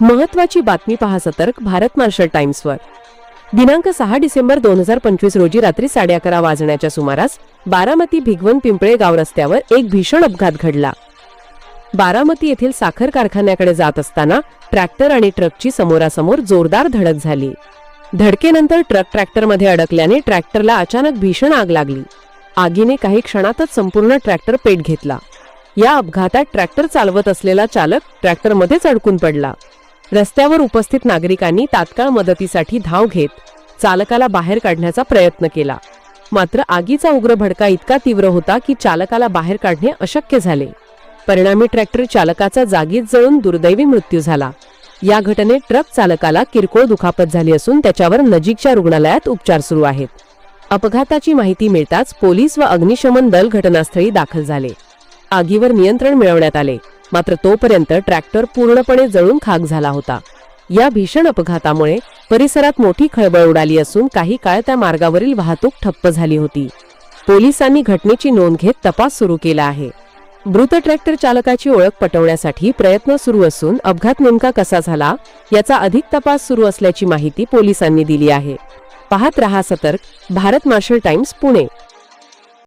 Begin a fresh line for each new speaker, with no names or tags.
महत्वाची बातमी पहा सतर्क भारत मार्शल टाइम्सवर. दिनांक सहा डिसेंबर दोन हजार पंचवीस रोजी रात्री साडे अकरा वाजण्याच्या सुमारास बारामती भिगवण पिंपळे गाव रस्त्यावर एक भीषण अपघात घडला. बारामती येथील साखर कारखान्याकडे जात असताना ट्रॅक्टर आणि ट्रकची समोरासमोर जोरदार धडक झाली. धडकेनंतर ट्रक ट्रॅक्टरमध्ये अडकल्याने ट्रॅक्टरला अचानक भीषण आग लागली. आगीने काही क्षणातच संपूर्ण ट्रॅक्टर पेट घेतला. या अपघातात ट्रॅक्टर चालवत असलेला चालक ट्रॅक्टरमध्येच अडकून पडला. रस्त्यावर उपस्थित नागरिकांनी तात्काळ मदतीसाठी धाव घेत चालकाला बाहेर काढण्याचा प्रयत्न केला. मात्र आगीचा उग्र भडका इतका तीव्र होता की चालकाला बाहेर काढणे अशक्य झाले. परिणामी ट्रॅक्टर चालकाचा जागीच जळून दुर्दैवी मृत्यू झाला. या घटनेत ट्रक चालकाला किरकोळ दुखापत झाली असून त्याच्यावर नजीकच्या रुग्णालयात उपचार सुरू आहेत. अपघाताची माहिती मिळताच पोलीस व अग्निशमन दल घटनास्थळी दाखल झाले. आगीवर नियंत्रण मिळवण्यात आले. मात्र तोपर्यंत ट्रॅक्टर पूर्णपणे जळून खाक झाला होता. या भीषण अपघातामुळे परिसरात मोठी खळबळ उडाली असून काही काळ त्या मार्गावरील वाहतूक ठप्प झाली होती. पोलिसांनी घटनेची नोंद घेत तपास सुरू केला आहे. मृत ट्रॅक्टर चालकाची ओळख पटवण्यासाठी प्रयत्न सुरू असून अपघात नेमका कसा झाला याचा अधिक तपास सुरू असल्याची माहिती पोलिसांनी दिली आहे. पाहत रहा सतर्क भारत मार्शल टाइम्स पुणे.